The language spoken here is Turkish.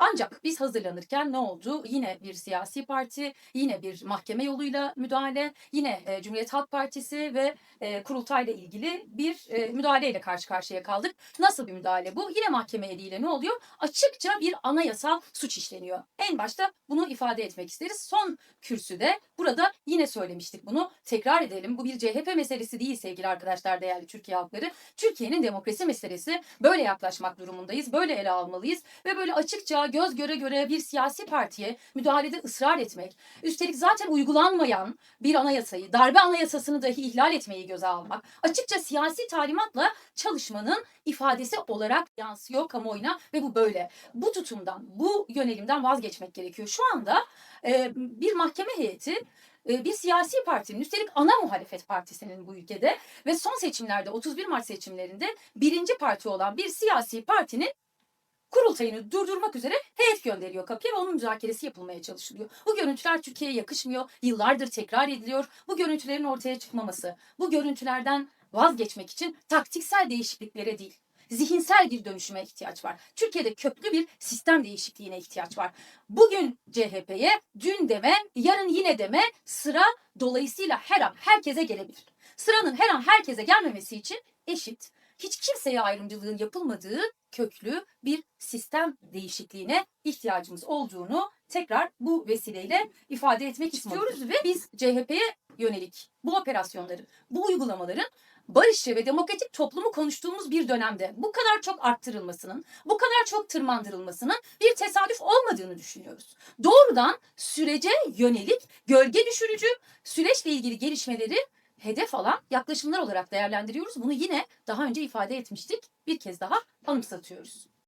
Ancak biz hazırlanırken ne oldu? Yine bir siyasi parti, yine bir mahkeme yoluyla müdahale, yine e, Cumhuriyet Halk Partisi ve e, kurultayla ilgili bir e, müdahaleyle karşı karşıya kaldık. Nasıl bir müdahale bu? Yine mahkeme eliyle ne oluyor? Açıkça bir anayasal suç işleniyor. En başta bunu ifade etmek isteriz. Son kürsüde burada yine söylemiştik bunu. Tekrar edelim. Bu bir CHP meselesi değil sevgili arkadaşlar, değerli Türkiye halkları. Türkiye'nin demokrasi meselesi. Böyle yaklaşmak durumundayız. Böyle ele almalıyız. Ve böyle açıkça göz göre göre bir siyasi partiye müdahalede ısrar etmek. Üstelik zaten uygulanmayan bir anayasayı, darbe anayasasını dahi ihlal etmeyi göze almak. Açıkça siyasi talimatla çalışmanın ifadesi olarak yansıyor kamuoyuna ve bu böyle. Bu tutumdan, bu yönelimden vazgeçmek gerekiyor. Şu anda e, bir mahkeme heyeti e, bir siyasi partinin üstelik ana muhalefet partisinin bu ülkede ve son seçimlerde 31 Mart seçimlerinde birinci parti olan bir siyasi partinin kurultayını durdurmak üzere heyet gönderiyor kapıya ve onun müzakeresi yapılmaya çalışılıyor. Bu görüntüler Türkiye'ye yakışmıyor. Yıllardır tekrar ediliyor. Bu görüntülerin ortaya çıkmaması, bu görüntülerden vazgeçmek için taktiksel değişikliklere değil, zihinsel bir dönüşüme ihtiyaç var. Türkiye'de köklü bir sistem değişikliğine ihtiyaç var. Bugün CHP'ye, dün deme, yarın yine deme sıra dolayısıyla her an herkese gelebilir. Sıranın her an herkese gelmemesi için eşit, hiç kimseye ayrımcılığın yapılmadığı köklü bir sistem değişikliğine ihtiyacımız olduğunu tekrar bu vesileyle ifade etmek istiyoruz ve biz CHP'ye yönelik bu operasyonların, bu uygulamaların barışçı ve demokratik toplumu konuştuğumuz bir dönemde bu kadar çok arttırılmasının, bu kadar çok tırmandırılmasının bir tesadüf olmadığını düşünüyoruz. Doğrudan sürece yönelik gölge düşürücü süreçle ilgili gelişmeleri hedef alan yaklaşımlar olarak değerlendiriyoruz. Bunu yine daha önce ifade etmiştik. Bir kez daha anımsatıyoruz.